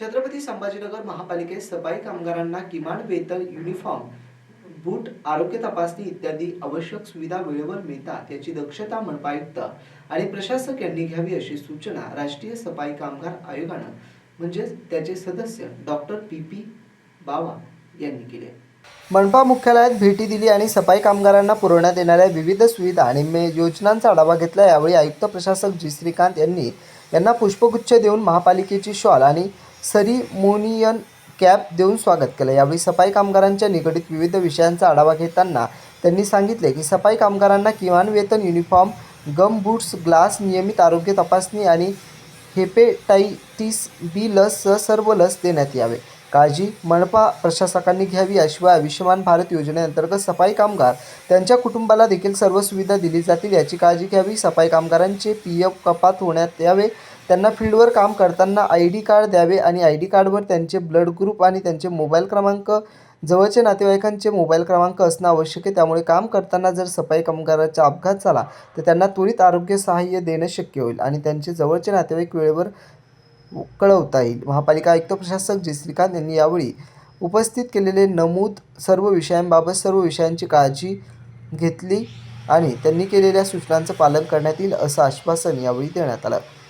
छत्रपती संभाजीनगर महापालिकेत सफाई कामगारांना किमान वेतन युनिफॉर्म बूट आरोग्य तपासणी इत्यादी आवश्यक सुविधा वेळेवर मिळतात याची दक्षता मनपा आयुक्त आणि प्रशासक यांनी घ्यावी अशी सूचना राष्ट्रीय सफाई कामगार आयोगानं म्हणजेच त्याचे सदस्य डॉक्टर पी पी बावा यांनी केले. मनपा मुख्यालयात भेटी दिली आणि सफाई कामगारांना पुरवण्यात येणाऱ्या विविध सुविधा आणि मे योजनांचा आढावा घेतला. यावेळी आयुक्त प्रशासक जी श्रीकांत यांनी यांना पुष्पगुच्छ देऊन महापालिकेची शॉल आणि सरिमोनियन कॅप देऊन स्वागत केलं. यावेळी सफाई कामगारांच्या निगडीत विविध विषयांचा आढावा घेताना त्यांनी सांगितले की सफाई कामगारांना किमान वेतन युनिफॉर्म गम बूट्स ग्लास नियमित आरोग्य तपासणी आणि हेपेटायटिस बी लससह सर्व लस देण्यात यावे. काळजी मनपा प्रशासकांनी घ्यावी याशिवाय आयुष्यमान भारत योजनेअंतर्गत सफाई कामगार त्यांच्या कुटुंबाला देखील सर्व सुविधा दिली जातील याची काळजी घ्यावी. सफाई कामगारांचे पी एफ कपात होण्यात यावे. त्यांना फील्डवर काम करताना आय डी कार्ड द्यावे आणि आय डी कार्डवर त्यांचे ब्लड ग्रुप आणि त्यांचे मोबाईल क्रमांक जवळचे नातेवाईकांचे मोबाईल क्रमांक असणं आवश्यक आहे. त्यामुळे काम करताना जर सफाई कामगाराचा अपघात झाला तर त्यांना त्वरित आरोग्य सहाय्य देणं शक्य होईल आणि त्यांचे जवळचे नातेवाईक वेळेवर कळवता येईल. महापालिका आयुक्त प्रशासक जी. श्रीकांत यांनी यावेळी उपस्थित केलेले नमूद सर्व विषयांबाबत सर्व विषयांची काळजी घेतली आणि त्यांनी केलेल्या सूचनांचं पालन करण्यात येईल असं आश्वासन यावेळी देण्यात आलं.